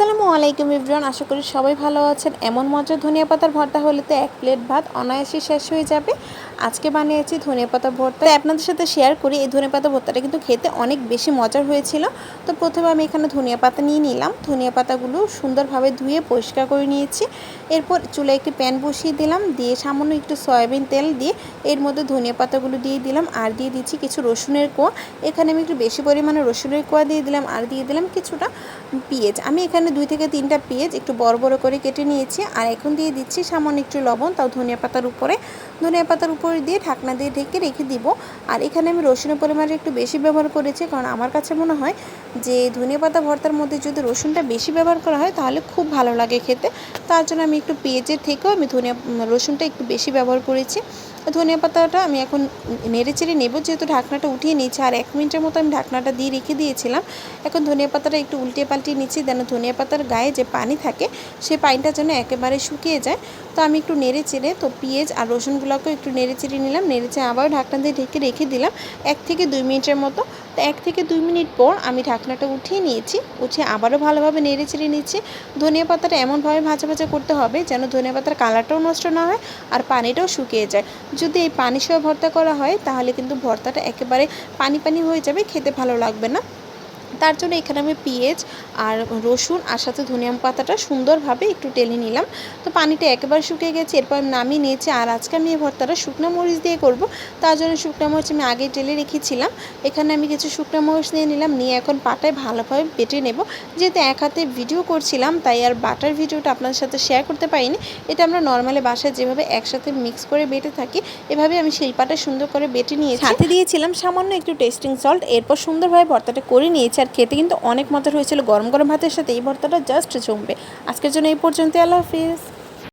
আসসালামু আলাইকুম ইব্রান আশা করি সবাই ভালো আছেন। এমন মজার ধনিয়া পাতার ভর্তা হলে তো এক প্লেট ভাত অনায়াসে শেষ হয়ে যাবে। আজকে বানিয়েছি ধনিয়া পাতা ভর্তা। আপনাদের সাথে শেয়ার করি, এই ধনিয়া পাতা ভর্তাটা কিন্তু খেতে অনেক বেশি মজার হয়েছিল। তো প্রথমে আমি এখানে ধনিয়া পাতা নিয়ে নিলাম। ধনিয়া পাতাগুলো সুন্দরভাবে ধুয়ে পরিষ্কার করে নিয়েছি। এরপর চুলে একটি প্যান বসিয়ে দিলাম। দিয়ে সামান্য একটু সয়াবিন তেল দিয়ে এর মধ্যে ধনিয়া পাতাগুলো দিয়ে দিলাম। আর দিয়ে দিচ্ছি কিছু রসুনের কোয়া। এখানে আমি একটু বেশি পরিমাণে রসুনের কোয়া দিয়ে দিলাম। আর দিয়ে দিলাম কিছুটা পেঁয়াজ। আমি এখানে দুই থেকে তিনটা পেঁয়াজ একটু বড় বড় করে কেটে নিয়েছি। আর এখন দিয়ে দিচ্ছি সামান্য একটু লবণ, তাও ধনিয়া পাতার উপরে। ধনিয়া পাতার উপরে দিয়ে ঢাকনা দিয়ে ঢেকে রেখে দিব। আর এখানে আমি রসুনের পরিমাণটা একটু বেশি ব্যবহার করেছি, কারণ আমার কাছে মনে হয় যে ধনিয়া পাতা ভর্তার মধ্যে যদি রসুনটা বেশি ব্যবহার করা হয়, তাহলে খুব ভালো লাগে খেতে। তার জন্য আমি একটু পেঁয়াজের থেকেও আমি ধনিয়া, রসুনটা একটু বেশি ব্যবহার করেছি। ধনিয়া পাতাটা আমি এখন নেড়ে চেড়ে নেব, যেহেতু ঢাকনাটা উঠিয়ে নিয়েছি। আর এক মিনিটের মতো আমি ঢাকনাটা দিয়ে রেখে দিয়েছিলাম। এখন ধনিয়া পাতাটা একটু উল্টে পাল্টে নিচ্ছি, যেন ধনিয়া পাতার গায়ে যে পানি থাকে সেই পানিটা যেন একেবারে শুকিয়ে যায়। তো আমি একটু নেড়ে চেড়ে, তো পেঁয়াজ আর রসুনগুলোকেও একটু নেড়ে চেড়ে নিলাম। নেড়ে চেড়ে আবার ঢাকনা দিয়ে ঢেকে রেখে দিলাম। এক থেকে দুই মিনিটের মতো তো এক থেকে দুই মিনিট পর আমি ঢাকনাটা উঠিয়ে নিয়েছি। উঠিয়ে আবারও ভালোভাবে নেড়ে চেড়ে নিচ্ছি। ধনিয়া পাতাটা এমনভাবে ভাজা ভাজা করতে হবে যেন ধনিয়া পাতার কালারটাও নষ্ট না হয় আর পানিটাও শুকিয়ে যায়। যদি এই পানি সহ ভর্তা করা হয় তাহলে কিন্তু ভর্তাটা একেবারে পানি পানি হয়ে যাবে, খেতে ভালো লাগবে না। তার জন্য এখানে আমি পেঁয়াজ আর রসুন আর সাথে ধনিয়া পাতাটা সুন্দরভাবে একটু টেলে নিলাম। তো পানিটা একেবারে শুকিয়ে গেছে, এরপর আমি নামিয়ে নিয়েছি। আর আজকে আমি এই ভর্তাটা শুকনো মরিচ দিয়ে করব। তার জন্য শুকনো মরিচ আমি আগে টেলে রেখেছিলাম। এখানে আমি কিছু শুকনো মরিচ নিয়ে নিলাম, নিয়ে এখন পাটায় ভালোভাবে বেটে নেব। যেহেতু এক হাতে ভিডিও করছিলাম, তাই আর বাটার ভিডিওটা আপনাদের সাথে শেয়ার করতে পারিনি। এটা আমরা নর্মালি বাসায় যেভাবে একসাথে মিক্স করে বেটে থাকি, এভাবে আমি সেই পাটা সুন্দর করে বেটে নিয়েছি। সাথে দিয়েছিলাম সামান্য একটু টেস্টিং সল্ট এরপর সুন্দরভাবে ভর্তাটা করে নিয়েছি। আর খেতে কিন্তু অনেক মজার হয়েছিল। গরম গরম ভাতের সাথে এই ভর্তাটা জাস্ট জমবে। আজকের জন্য এই পর্যন্ত আল্লাহ হাফিজ।